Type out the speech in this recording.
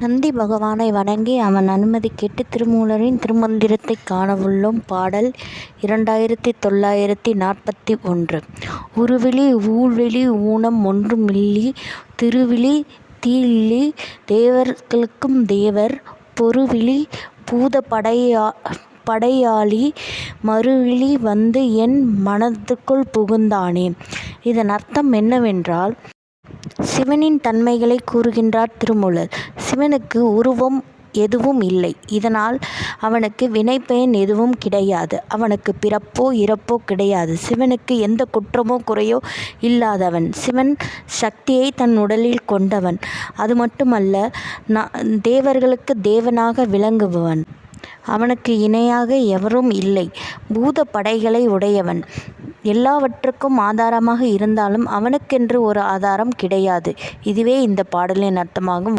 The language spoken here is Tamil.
நந்தி பகவானை வணங்கி அவன் அனுமதி கேட்டு திருமூலரின் திருமந்திரத்தை காணவுள்ளோம் பாடல் இரண்டாயிரத்தி தொள்ளாயிரத்தி நாற்பத்தி ஒன்று உருவிழி ஊழ்விழி ஊனம் ஒன்றுமில்லி திருவிழி தீல்லி தேவர்களுக்கும் தேவர் பொருவிழி பூத படையா படையாளி மறுவிழி வந்து என் மனத்துக்குள் புகுந்தானே. இதன் அர்த்தம் என்னவென்றால் சிவனின் தன்மைகளை கூறுகின்றார் திருமூலர். சிவனுக்கு உருவம் எதுவும் இல்லை. இதனால் அவனுக்கு வினைப்பயன் எதுவும் கிடையாது. அவனுக்கு பிறப்போ இறப்போ கிடையாது. சிவனுக்கு எந்த குற்றமோ குறையோ இல்லாதவன். சிவன் சக்தியை தன் உடலில் கொண்டவன். அது மட்டுமல்ல தேவர்களுக்கு தேவனாக விளங்குபவன். அவனுக்கு இணையாக எவரும் இல்லை. பூத படைகளை உடையவன். எல்லாவற்றுக்கும் ஆதாரமாக இருந்தாலும் அவனுக்கென்று ஒரு ஆதாரம் கிடையாது. இதுவே இந்த பாடலின் அர்த்தமாகும்.